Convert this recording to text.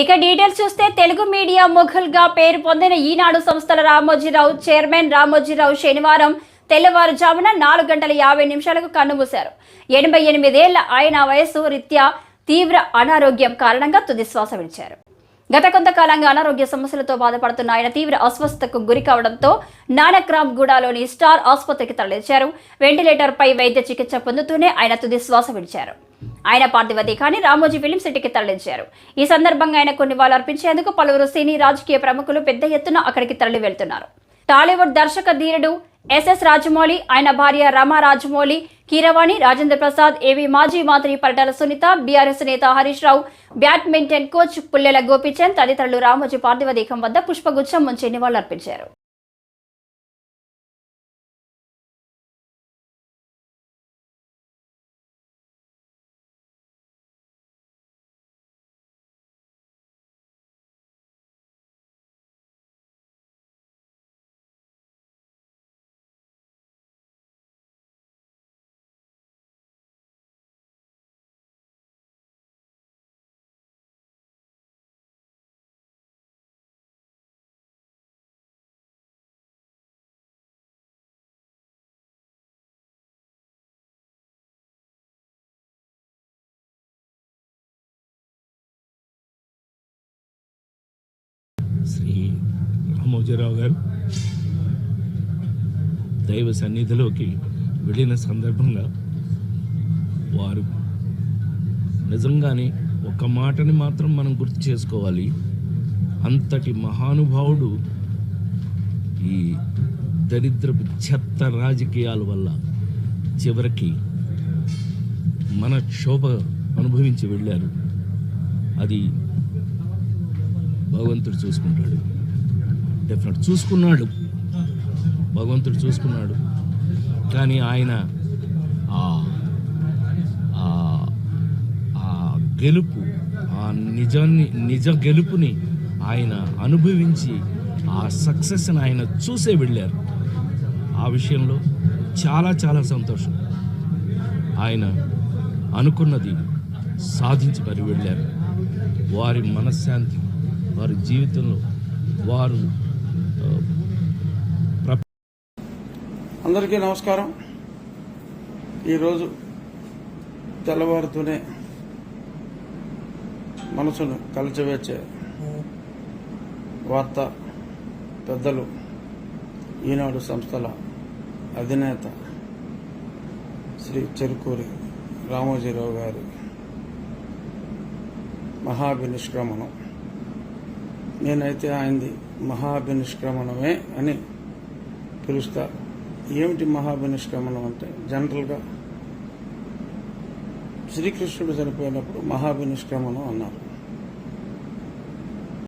ఇక డీటెయిల్స్ చూస్తే తెలుగు మీడియా మొఘల్గా పేరు పొందిన ఈనాడు సంస్థల రామోజీరావు చైర్మన్ రామోజీరావు శనివారం తెల్లవారుజామున నాలుగు గంటల యాభై నిమిషాలకు కన్నుమూశారు ఎనభై ఎనిమిదేళ్ళ ఆయన వయసు రీత్యా తీవ్ర అనారోగ్యం కారణంగా తుది శ్వాస విడిచారు. గత కొంతకాలంగా అనారోగ్య సమస్యలతో బాధపడుతున్న ఆయన తీవ్ర అస్వస్థతకు గురి కావడంతో నానక్రామ్ గూడాలోని స్టార్ ఆసుపత్రికి తరలించారు. వెంటిలేటర్పై వైద్య చికిత్స పొందుతూనే ఆయన తుది శ్వాస విడిచారు. ఆయన పార్థివ దేహాన్ని రామోజీ ఫిలిం సిటీకి తరలించారు. ఈ సందర్భంగా ఆయన కొన్ని వాళ్ళు అర్పించేందుకు పలువురు సినీ రాజకీయ ప్రముఖులు పెద్ద ఎత్తున అక్కడికి తరలి వెళ్తున్నారు. టాలీవుడ్ దర్శక ధీరుడు ఎస్ఎస్ రాజమౌళి ఆయన భార్య రమా రాజమౌళి కీరవాణి రాజేంద్ర ప్రసాద్ ఏవి మాజీ మంత్రి పరిటాల సునీత బీఆర్ఎస్ నేత హరీష్ రావు బ్యాడ్మింటన్ కోచ్ పుల్లెల గోపీచంద్ తదితరులు రామోజీ పార్థివ దేహం వద్ద పుష్పగుచ్చం ముంచి నివాళులర్పించారు. శ్రీ రామోజీరావు గారు. దైవ సన్నిధిలోకి వెళ్ళిన సందర్భంగా వారు నిజంగానే ఒక మాటని మాత్రం మనం గుర్తు చేసుకోవాలి. అంతటి మహానుభావుడు ఈ దరిద్రపు చెత్త రాజకీయాల వల్ల చివరికి మన క్షోభ అనుభవించి వెళ్ళారు. అది భగవంతుడు చూసుకుంటాడు. డెఫినెట్ చూసుకున్నాడు. భగవంతుడు చూసుకున్నాడు. కానీ ఆయన ఆ ఆ- ఆ గెలుపు ఆ నిజాన్ని నిజ గెలుపుని ఆయన అనుభవించి ఆ సక్సెస్ని ఆయన చూసే వెళ్ళారు. ఆ విషయంలో చాలా చాలా సంతోషం. ఆయన అనుకున్నది సాధించి మరి వెళ్ళారు. వారి మనశ్శాంతి వారి జీవితంలో వారు అందరికీ నమస్కారం. ఈరోజు తెల్లవారుతూనే మనసును కలిచివేసే వార్త పెద్దలు ఈనాడు సంస్థల అధినేత శ్రీ చెరుకూరి రామోజీరావు గారి మహాభినిష్క్రమణం. నేనైతే ఆయనది మహాభినిష్క్రమణమే అని పిలుస్తా. ఏమిటి మహాభినిష్క్రమణం అంటే? జనరల్గా శ్రీకృష్ణుడు చనిపోయినప్పుడు మహాభినిష్క్రమణం అన్నారు.